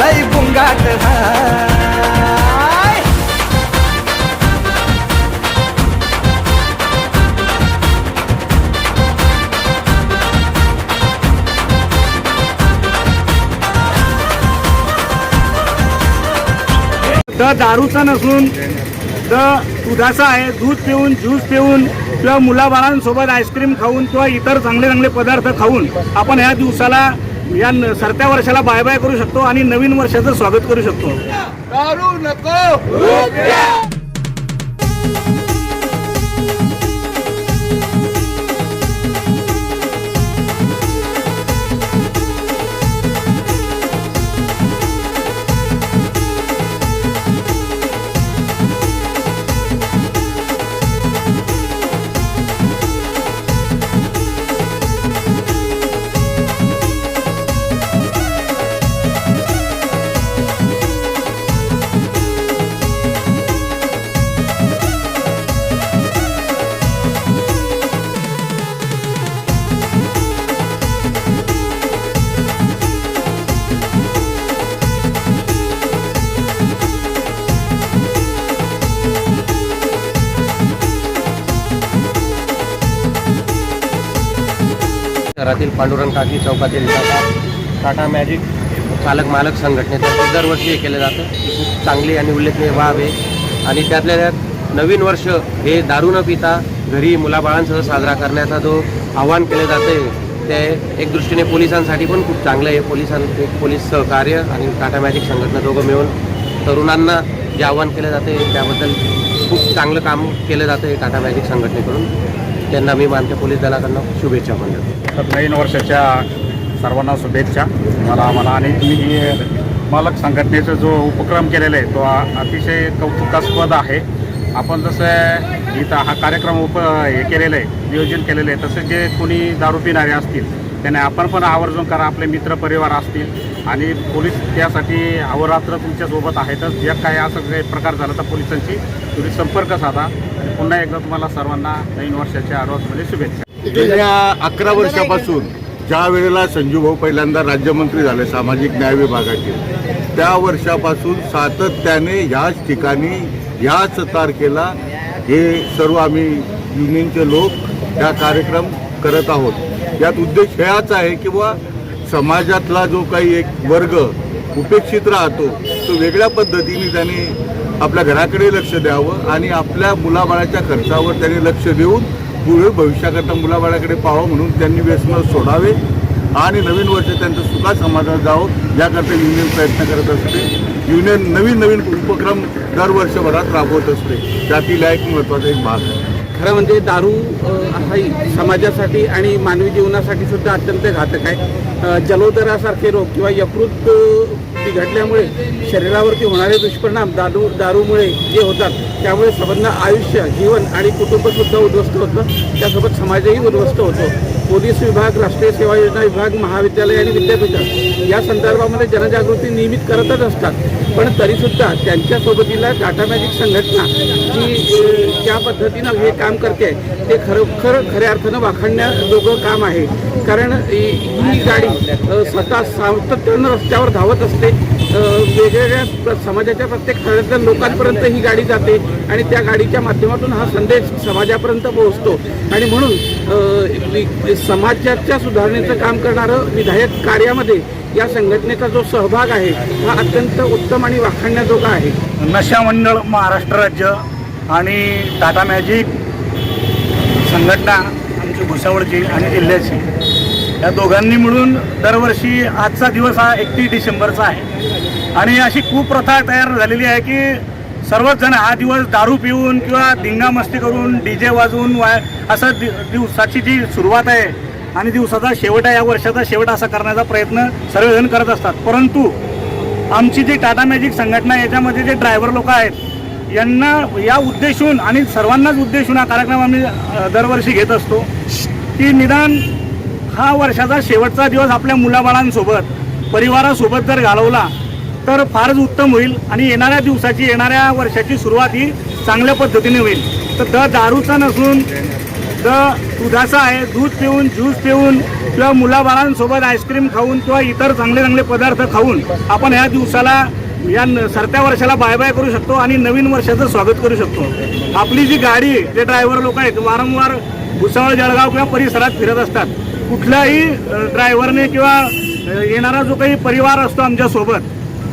लय बुंगाट हाय तर दारूचा नसून तर दुधाचा आहे. दूध पिऊन ज्यूस पिऊन किंवा मुलाबाळांसोबत आईस्क्रीम खाऊन किंवा इतर चांगले चांगले पदार्थ खाऊन आपण ह्या दिवसाला या सरत्या वर्षाला बाय बाय करू शकतो आणि नवीन वर्षाचं स्वागत करू शकतो. शहरातील पांडुरंग काकी चौकातील टाटा टाटा मॅजिक चालक मालक संघटनेतर्फे दरवर्षी हे केलं जातं. ही खूप चांगली आणि उल्लेखनीय बाब आहे. आणि त्यातल्या त्यात नवीन वर्ष हे दारू न पिता घरी मुलाबाळांसह साजरा करण्याचा जो आव्हान केलं जातं ते एक दृष्टीने पोलिसांसाठी पण खूप चांगलं आहे. पोलिसां एक पोलीस सहकार्य आणि टाटा मॅजिक संघटना दोघं मिळून तरुणांना जे आव्हान केलं जाते त्याबद्दल खूप चांगलं काम केलं जातं आहे टाटा मॅजिक संघटनेकडून. त्यांना मी मानते पोलीस दलाकडनं शुभेच्छा पण देतो. तर नवीन वर्षाच्या सर्वांना शुभेच्छा. मला आम्हाला आणि तुम्ही मालक संघटनेचा जो उपक्रम केलेला आहे तो अतिशय कौतुकास्पद आहे. आपण जसं इथं हा कार्यक्रम उप हे केलेलं आहे नियोजन केलेलं आहे तसं जे कोणी दारू पिणारे असतील त्याने आपण पण आवर्जून करा आपले मित्र परिवार असतील. आणि पोलीस त्यासाठी अवरात्र तुमच्यासोबत आहेतच. जे काय असं काही प्रकार झाला तर पोलिसांशी तुम्ही संपर्क साधा. आणि पुन्हा एकदा तुम्हाला सर्वांना नवीन वर्षाच्या आरोग्यामध्ये शुभेच्छा. गेल्या अकरा वर्षापासून ज्या वेळेला संजूभाऊ पहिल्यांदा राज्यमंत्री झाले सामाजिक न्याय विभागाचे त्या वर्षापासून सातत्याने ह्याच ठिकाणी ह्याच तारखेला हे सर्व आम्ही युनियनचे लोक त्या कार्यक्रम करत आहोत. यात उद्देश हेच आहे की समाजातला जो काही एक वर्ग उपेक्षित राहतो तो वेगळ्या पद्धतीने त्याने आपल्या घराकडे लक्ष द्यावं आणि आपल्या मुलाबाळाच्या खर्चावर त्याने लक्ष देऊन पुढे भविष्याकरता मुलाबाळाकडे पाहावं म्हणून त्यांनी व्यसन सोडावे आणि नवीन वर्ष त्यांचं सुखा समाधान जावं याकरता युनियन प्रयत्न करत असते. युनियन नवीन नवीन उपक्रम दरवर्षभरात राबवत असते. त्यातील एक महत्त्वाचा एक भाग आहे. खरं म्हणजे दारू हाही समाजासाठी आणि मानवी जीवनासाठी सुद्धा अत्यंत घातक आहे. जलोदरासारखे रोग किंवा यकृत बिघडल्यामुळे शरीरावरती होणारे दुष्परिणाम दारू दारूमुळे जे होतात त्यामुळे संबंध आयुष्य जीवन आणि कुटुंबसुद्धा उद्ध्वस्त होतं. त्यासोबत समाजही उद्ध्वस्त होतो. पोलीस विभाग राष्ट्रीय सेवा योजना विभाग महाविद्यालय आणि विद्यापीठ या संदर्भामध्ये जनजागृती नियमित करतच असतात. पण तरीसुद्धा त्यांच्या सोबतीला टाटा मॅजिक संघटना जी ज्या पद्धतीनं हे काम करते ते खरोखर खऱ्या अर्थानं वाखाणण्याजोगं काम आहे. कारण ही ही गाडी स्वतः सातत्यानं रस्त्यावर धावत असते वेगवेगळ्या प्र- समाजाच्या प्रत्येक थरातल्या लोकांपर्यंत ही गाडी जाते आणि त्या गाडीच्या माध्यमातून हा संदेश समाजापर्यंत पोहोचतो. आणि म्हणून समाजाच्या सुधारणेचं काम करणारं विधायक कार्यामध्ये या संघटनेचा जो सहभाग आहे हा अत्यंत उत्तम आणि वाखाणण्याजोगा आहे नशा मंडळ महाराष्ट्र राज्य आणि टाटा मॅजिक संघटना आमची भुसावळची आणि जिल्ह्याची. या दोघांनी मिळून दरवर्षी आजचा दिवस हा एकतीस डिसेंबरचा आहे. आणि अशी कुप्रथा तयार झालेली आहे की सर्वच जण हा दिवस दारू पिऊन किंवा धिंगामस्ती करून डी जे वाजवून वाय असं दि दिवसाची जी सुरुवात आहे आणि दिवसाचा शेवट आहे या वर्षाचा शेवट असा करण्याचा प्रयत्न सर्वजण करत असतात. परंतु आमची जी टाटा मॅजिक संघटना आहे, याच्यामध्ये जे ड्रायव्हर लोक आहेत यांना या उद्देशून आणि सर्वांनाच उद्देशून हा कार्यक्रम आम्ही दरवर्षी घेत असतो. की निदान हा वर्षाचा शेवटचा दिवस आपल्या मुलाबाळांसोबत परिवारासोबत जर घालवला तर फारच उत्तम होईल आणि येणाऱ्या दिवसाची येणाऱ्या वर्षाची सुरुवात ही चांगल्या पद्धतीने होईल. तर द दारूचा नसून तर दुधाचा आहे. दूध पिऊन ज्यूस पिऊन किंवा मुलाबाळांसोबत आईस्क्रीम खाऊन किंवा इतर चांगले चांगले पदार्थ खाऊन आपण ह्या दिवसाला या न- सरत्या वर्षाला बाय बाय करू शकतो आणि नवीन वर्षाचं स्वागत करू शकतो. आपली जी गाडी जे ड्रायव्हर लोक आहेत वारंवार भुसावळ जळगाव किंवा परिसरात फिरत असतात. कुठल्याही ड्रायव्हरने किंवा येणारा जो काही परिवार असतो आमच्यासोबत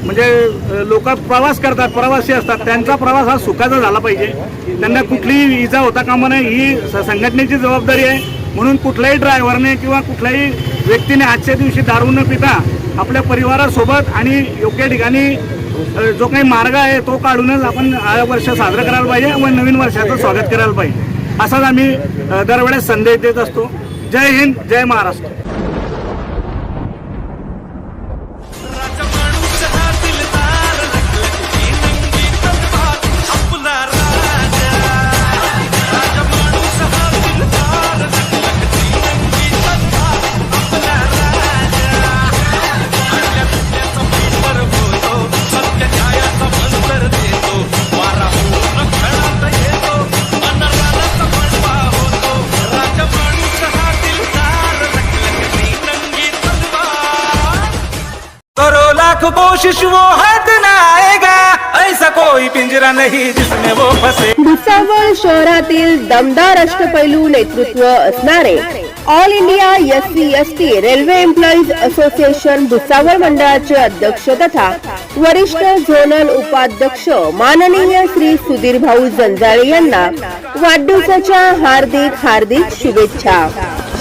म्हणजे लोक प्रवास करतात प्रवासी असतात. त्यांचा प्रवास हा सुखाचा झाला पाहिजे. त्यांना कुठलीही इजा होता कामा नये ही संघटनेची जबाबदारी आहे. म्हणून कुठल्याही ड्रायव्हरने किंवा कुठल्याही व्यक्तीने आजच्या दिवशी दारू न पिता आपल्या परिवारासोबत आणि योग्य ठिकाणी जो काही मार्ग आहे तो काढूनच आपण वर्ष साजरं करायला पाहिजे व नवीन वर्षाचं स्वागत करायला पाहिजे. असाच आम्ही दरवेळेस संदेश देत असतो. जय हिंद जय महाराष्ट्र. कोशिश वो हाथ ना आएगा ऐसा कोई पिंजरा नहीं जिसमें वो फसे। भुसावळ शहरातील दमदार अष्टपैलू नेतृत्व असणारे all India S C S T railway employees association Bhusawal मंडळाचे अध्यक्ष तथा वरिष्ठ झोनल उपाध्यक्ष माननीय श्री सुधीर भाऊ जंजाळे यांना वाढदिवसाच्या हार्दिक हार्दिक शुभेच्छा.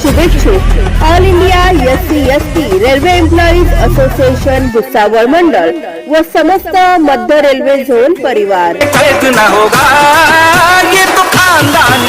शुभेच्छुक all India S C S T railway employees association Bhusawal मंडळ व समस्त मध्य रेल्वे झोन परिवार. कैद होगा ये तो खानदान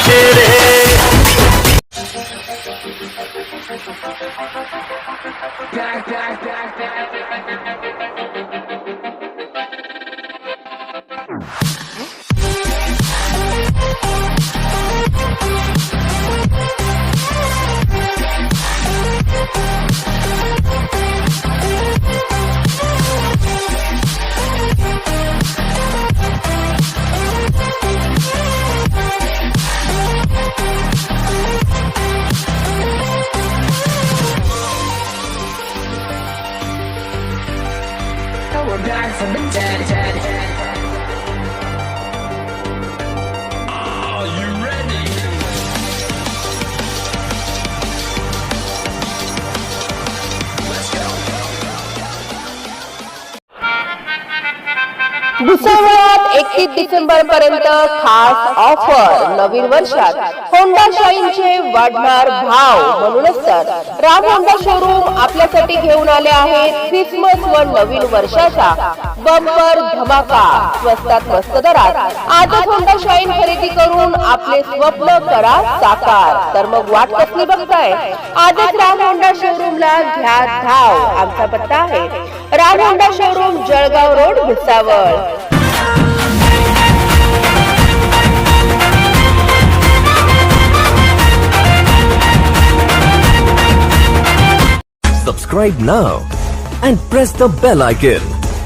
die from a dead, dead. भुसावळात एकतीस डिसेंबर पर्यंत खास ऑफर नवीन वर्षात होंडा शाईनचे वाढणार भाव म्हणूनच तर राम होंडा शोरूम आपल्यासाठी घेऊन आले आहेत क्रिसमस व नवीन वर्षाचा बंपर धमाका. स्वस्तात मस्त दरात. आजच होंडा शाईन खरेदी करून आपले स्वप्न करा साकार. तर मग वाट कसली बघताय? आजच राम होंडा शोरूमला घ्या धाव. आमचा पत्ता आहे Ram Honda showroom Jalgaon road Bhusawal. Subscribe now and press the bell icon.